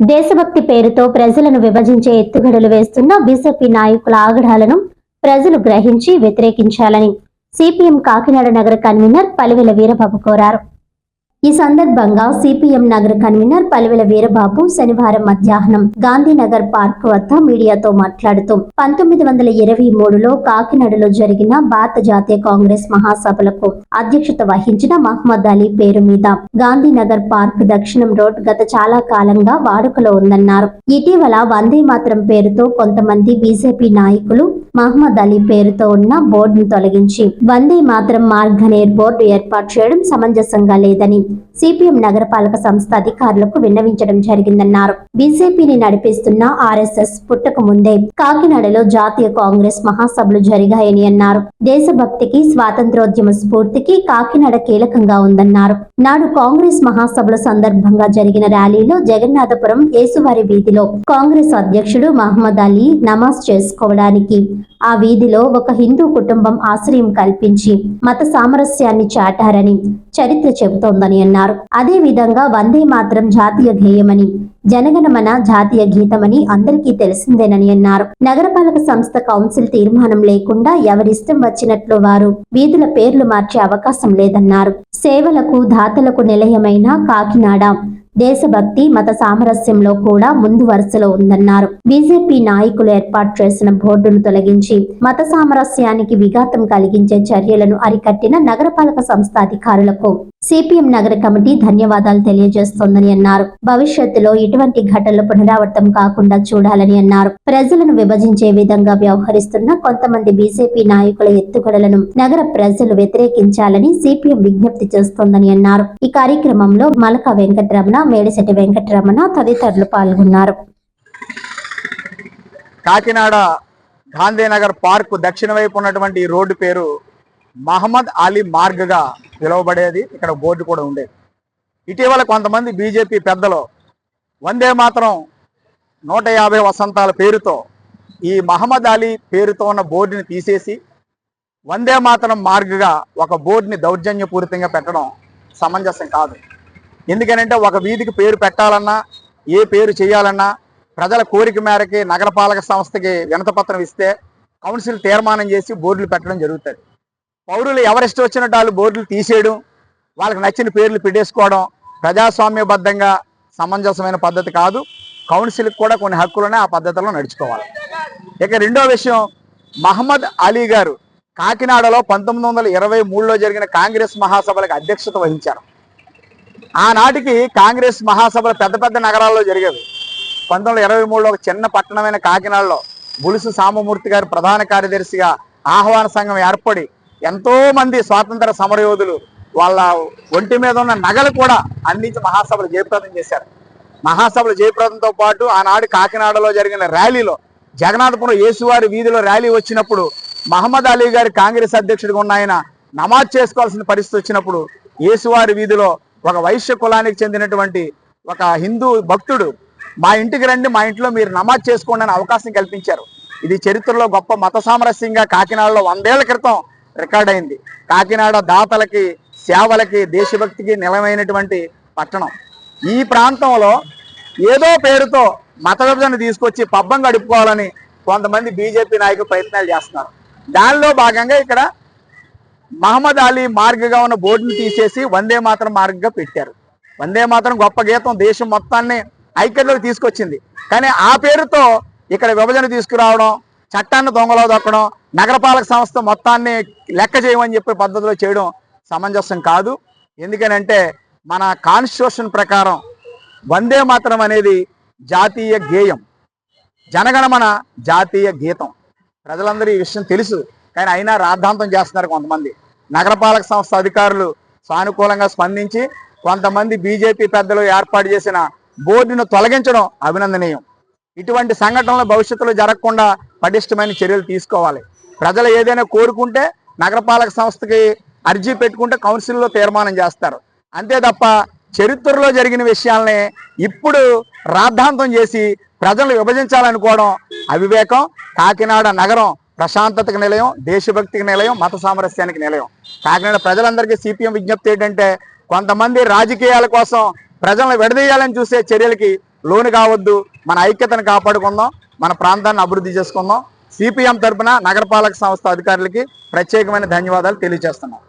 దేశభక్తి పేరుతో ప్రజలను విభజించే ఎత్తుగడలు వేస్తున్న బీజేపీ నాయకుల ఆగడాలను ప్రజలు గ్రహించి వ్యతిరేకించాలని సిపిఎం కాకినాడ నగర కన్వీనర్ పలివెల వీరబాబు కోరారు. ఈ సందర్భంగా సిపిఎం నగర కన్వీనర్ పలివెల వీరబాబు శనివారం మధ్యాహ్నం గాంధీనగర్ పార్క్ వద్ద మీడియాతో మాట్లాడుతూ పంతొమ్మిది వందల ఇరవై మూడులో కాకినాడలో జరిగిన భారత జాతీయ కాంగ్రెస్ మహాసభలకు అధ్యక్షత వహించిన మహమ్మద్ అలీ పేరు మీద గాంధీనగర్ పార్క్ దక్షిణం రోడ్ గత చాలా కాలంగా వాడుకలో ఉందన్నారు. ఇటీవల వందే మాత్రం పేరుతో కొంతమంది బీజేపీ నాయకులు మహమ్మద్ అలీ పేరుతో ఉన్న బోర్డును తొలగించి వందే మాత్రం మార్గనేర్ బోర్డు ఏర్పాటు చేయడం సమంజసంగా లేదని you. సిపిఎం నగరపాలక సంస్థ అధికారులకు విన్నవించడం జరిగిందన్నారు. బీజేపీని నడిపిస్తున్న ఆర్ఎస్ఎస్ పుట్టక ముందే కాకినాడలో జాతీయ కాంగ్రెస్ మహాసభలు జరిగాయని అన్నారు. దేశభక్తికి స్వాతంత్రోద్యమ స్ఫూర్తికి కాకినాడ కీలకంగా ఉందన్నారు. నాడు కాంగ్రెస్ మహాసభల సందర్భంగా జరిగిన ర్యాలీలో జగన్నాథపురం యేసువారి వీధిలో కాంగ్రెస్ అధ్యక్షుడు మహమ్మద్ అలీ నమాజ్ చేసుకోవడానికి ఆ వీధిలో ఒక హిందూ కుటుంబం ఆశ్రయం కల్పించి మత సామరస్యాన్ని చాటారని చరిత్ర చెబుతోందని అన్నారు. అదే విధంగా వందే మాత్రం జాతీయ గేయమని జనగణమన జాతీయ గీతమని అందరికీ తెలిసిందేనని అన్నారు. నగరపాలక సంస్థ కౌన్సిల్ తీర్మానం లేకుండా ఎవరిష్టం వచ్చినట్లు వారు వీధుల పేర్లు మార్చే అవకాశం లేదన్నారు. సేవలకు దాతలకు నిలయమైన కాకినాడ దేశభక్తి మత సామరస్యంలో కూడా ముందు వరుసలో ఉందన్నారు. బీజేపీ నాయకులు ఏర్పాటు చేసిన బోర్డును తొలగించి మత సామరస్యానికి విఘాతం కలిగించే చర్యలను అరికట్టిన నగరపాలక సంస్థ అధికారులకు సిపిఎం నగర కమిటీ ధన్యవాదాలు తెలియజేస్తోందని అన్నారు. భవిష్యత్తులో ఇటువంటి ఘటనలు పునరావృతం కాకుండా చూడాలని అన్నారు. ప్రజలను విభజించే విధంగా వ్యవహరిస్తున్న కొంతమంది బీజేపీ నాయకుల ఎత్తుగడలను నగర ప్రజలు వ్యతిరేకించాలని సిపిఎం విజ్ఞప్తి చేస్తోందని అన్నారు. ఈ కార్యక్రమంలో మలక వెంకటరమణ మేడిశెట్టి వెంకటరమణ తదితరులు పాల్గొన్నారు. కాకినాడ గాంధీనగర్ పార్క్ దక్షిణ వైపు ఉన్నటువంటి ఈ రోడ్డు పేరు మహమ్మద్ అలీ మార్గ్గా పిలువబడేది. ఇక్కడ బోర్డు కూడా ఉండేది. ఇటీవల కొంతమంది బీజేపీ పెద్దలు వందే మాత్రం నూట యాభై వసంతాల పేరుతో ఈ మహమ్మద్ అలీ పేరుతో ఉన్న బోర్డుని తీసేసి వందే మాత్రం మార్గ్గా ఒక బోర్డుని దౌర్జన్యపూరితంగా పెట్టడం సమంజసం కాదు. ఎందుకనంటే ఒక వీధికి పేరు పెట్టాలన్నా ఏ పేరు చేయాలన్నా ప్రజల కోరిక మేరకి నగరపాలక సంస్థకి వినతపత్రం ఇస్తే కౌన్సిల్ తీర్మానం చేసి బోర్డులు పెట్టడం జరుగుతుంది. పౌరులు ఎవరిష్టం వచ్చినట్టు వాళ్ళు బోర్డులు తీసేయడం వాళ్ళకి నచ్చిన పేర్లు పెట్టేసుకోవడం ప్రజాస్వామ్యబద్ధంగా సమంజసమైన పద్ధతి కాదు. కౌన్సిల్కి కూడా కొన్ని హక్కులనే ఆ పద్ధతిలో నడుచుకోవాలి. ఇక రెండో విషయం మహమ్మద్ అలీ గారు కాకినాడలో పంతొమ్మిది వందల ఇరవై మూడులో జరిగిన కాంగ్రెస్ మహాసభలకు అధ్యక్షత వహించారు. ఆనాటికి కాంగ్రెస్ మహాసభలు పెద్ద పెద్ద నగరాల్లో జరిగేవి. పంతొమ్మిది వందల ఇరవై మూడులో ఒక చిన్న పట్టణమైన కాకినాడలో బులుసు సామమూర్తి గారు ప్రధాన కార్యదర్శిగా ఆహ్వాన సంఘం ఏర్పడి ఎంతో మంది స్వాతంత్ర సమరయోధులు వాళ్ళ ఒంటి మీద ఉన్న నగలు కూడా అందించి మహాసభలు జయప్రదం చేశారు. మహాసభలు జయప్రదంతో పాటు ఆనాడు కాకినాడలో జరిగిన ర్యాలీలో జగన్నాథపురం యేసువారి వీధిలో ర్యాలీ వచ్చినప్పుడు మహమ్మద్ అలీ గారి కాంగ్రెస్ అధ్యక్షుడిగా ఉన్న ఆయన నమాజ్ చేసుకోవాల్సిన పరిస్థితి వచ్చినప్పుడు యేసువారి వీధిలో ఒక వైశ్య కులానికి చెందినటువంటి ఒక హిందూ భక్తుడు మా ఇంటికి రండి మా ఇంట్లో మీరు నమాజ్ చేసుకోండి అనే అవకాశం కల్పించారు. ఇది చరిత్రలో గొప్ప మత సామరస్యంగా కాకినాడలో వందేళ్ళ క్రితం రికార్డ్ అయింది. కాకినాడ దాతలకి సేవలకి దేశభక్తికి నిలమైనటువంటి పట్టణం. ఈ ప్రాంతంలో ఏదో పేరుతో మత విభజన తీసుకొచ్చి పబ్బం గడుపుకోవాలని కొంతమంది బీజేపీ నాయకులు ప్రయత్నాలు చేస్తున్నారు. దానిలో భాగంగా ఇక్కడ మహమ్మద్ అలీ మార్గగా ఉన్న బోర్డుని తీసేసి వందే మాత్రం మార్గంగా పెట్టారు. వందే మాత్రం గొప్ప గీతం దేశం మొత్తాన్ని ఐక్యతలోకి తీసుకొచ్చింది. కానీ ఆ పేరుతో ఇక్కడ విభజన తీసుకురావడం చట్టాన్ని దొంగలో దొక్కడం నగరపాలక సంస్థ మొత్తాన్ని లెక్క చేయమని చెప్పే పద్ధతిలో చేయడం సమంజసం కాదు. ఎందుకనంటే మన కాన్స్టిట్యూషన్ ప్రకారం వందే మాత్రం అనేది జాతీయ గేయం జనగణమన జాతీయ గీతం. ప్రజలందరూ ఈ విషయం తెలుసు. కానీ అయినా రాద్ధాంతం చేస్తున్నారు కొంతమంది. నగరపాలక సంస్థ అధికారులు సానుకూలంగా స్పందించి కొంతమంది బీజేపీ పెద్దలు ఏర్పాటు చేసిన బోర్డును తొలగించడం అభినందనీయం. ఇటువంటి సంఘటనలు భవిష్యత్తులో జరగకుండా పటిష్టమైన చర్యలు తీసుకోవాలి. ప్రజలు ఏదైనా కోరుకుంటే నగరపాలక సంస్థకి అర్జీ పెట్టుకుంటే కౌన్సిల్లో తీర్మానం చేస్తారు. అంతే తప్ప చరిత్రలో జరిగిన విషయాల్ని ఇప్పుడు రాద్ధాంతం చేసి ప్రజలు విభజించాలనుకోవడం అవివేకం. కాకినాడ నగరం ప్రశాంతతకు నిలయం దేశభక్తికి నిలయం మత సామరస్యానికి నిలయం. కాకినాడ ప్రజలందరికీ సిపిఎం విజ్ఞప్తి ఏంటంటే కొంతమంది రాజకీయాల కోసం ప్రజలను విడదీయాలని చూసే చర్యలకి లోను కావద్దు. మన ఐక్యతను కాపాడుకుందాం మన ప్రాంతాన్ని అభివృద్ధి చేసుకుందాం. సిపిఎం తరఫున నగరపాలక సంస్థ అధికారులకి ప్రత్యేకమైన ధన్యవాదాలు తెలియజేస్తున్నాం.